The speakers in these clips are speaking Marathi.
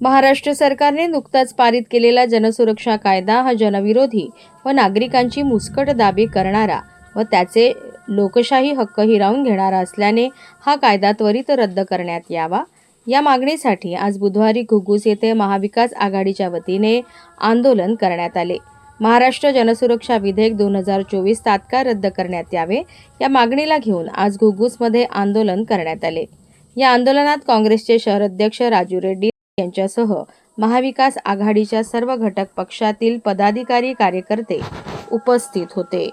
महाराष्ट्र सरकारने नुकताच पारित केलेला जनसुरक्षा कायदा हा जनविरोधी व नागरिकांची मुस्कट दाबी करणारा व त्याचे लोकशाही हक्क हिरावून घेणारा असल्याने हा कायदा त्वरित रद्द करण्यात यावा. या मागणीसाठी आज बुधवारी घुग्गुस येथे महाविकास आघाडीच्या वतीने आंदोलन करण्यात आले. महाराष्ट्र जनसुरक्षा विधेयक दोन हजार चोवीस तात्काळ रद्द करण्यात यावे या मागणीला घेऊन आज घुग्गुसमध्ये आंदोलन करण्यात आले. या आंदोलनात काँग्रेसचे शहर अध्यक्ष राजू रेड्डी यांच्यासह महाविकास आघाडीच्या सर्व घटक पक्षातील पदाधिकारी कार्यकर्ते उपस्थित होते.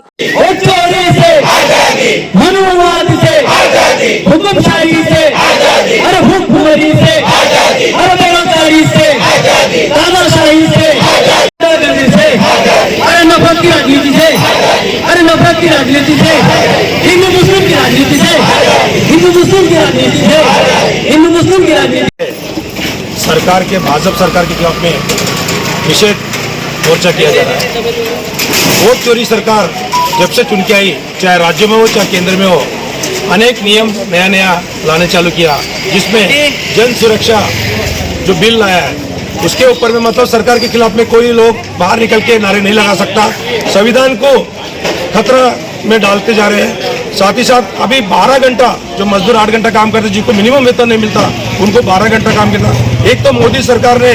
अरे नफरत की राजनीति से हिंदू मुस्लिम की राजनीति से हिंदू मुस्लिम की राजनीति से सरकार के, भाजपा सरकार के खिलाफ में निषेध मोर्चा किया जा रहा है। वोट चोरी सरकार जब से चुन के आई, चाहे राज्य में हो, चाहे केंद्र में हो, अनेक नियम नया नया लाने चालू किया, जिसमें जन सुरक्षा जो बिल लाया है, उसके ऊपर में मतलब सरकार के खिलाफ में कोई लोग बाहर निकल के नारे नहीं लगा सकता। संविधान को खतरा में डालते जा रहे हैं। साथ ही साथ अभी 12 घंटा जो मजदूर 8 घंटा काम करते जिनको मिनिमम वेतन नहीं मिलता, उनको 12 घंटा काम करना एक तो मोदी सरकार ने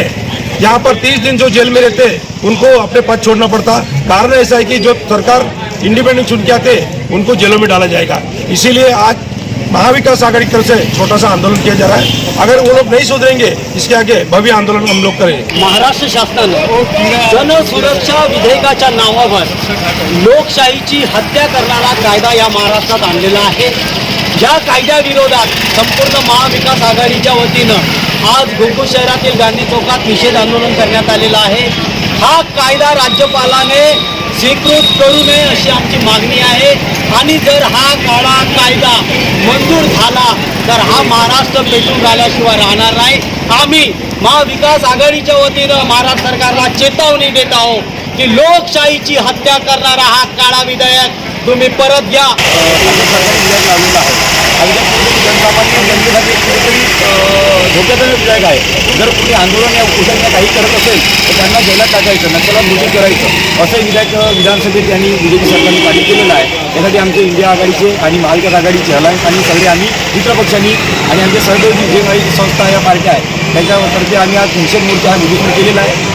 यहाँ पर 30 दिन जो जेल में रहते, उनको अपने पद छोड़ना पड़ता। कारण ऐसा है कि जो सरकार इंडिपेंडेंट चुन के आते, उनको जेलों में डाला जाएगा। इसीलिए आज महाविकास आघाड़ी की तरफ से छोटा सा आंदोलन किया जा रहा है। अगर वो लोग नहीं सुधरेंगे इसके आगे भव्य आंदोलन हम लोग करेंगे। महाराष्ट्र शासनानं जनसुरक्षा विधेयकाच्या नावावर लोकशाहीची हत्या करणारा कायदा या महाराष्ट्रात आणलेला आहे. या कायद्याविरोधात संपूर्ण महाविकास आघाडीच्या वतीनं आज गोकुळ शहरातील गांधी चौकात निषेध आंदोलन करण्यात आलेलं आहे. हा कायदा राज्यपालाने स्वीकृत करू नये अशी आमची मागणी आहे. आणि जर हा काळा कायदा मंजूर झाला तर हा महाराष्ट्र पेटून झाल्याशिवाय राहणार नाही. आम्ही महाविकास आघाडीच्या वतीनं महाराष्ट्र सरकारला चेतावणी देत आहोत की लोकशाहीची हत्या करणारा हा काळा विधेयक तुम्ही परत घ्या. जनसामान्य जनतेसाठी कुठेतरी धोक्याचं विधायक आहे जर कुठे आंदोलन या उपोषण काही करत असेल तर त्यांना जेलात टाकायचं नक्षला घोषित करायचं. असं विधायक विधानसभेत त्यांनी बी जे पी सरकारने पारित केलेलं आहे. त्यासाठी आमचे इंडिया आघाडीचे आणि महाविकास आघाडीचे अलायन्स आणि सगळे आम्ही मित्रपक्षांनी आणि आमचे सहयोगी जे काही संस्था या पार्ट्या आहेत त्यांच्यातर्फे आम्ही आज निषेध मोर्चा हा विधिपूर केलेला आहे.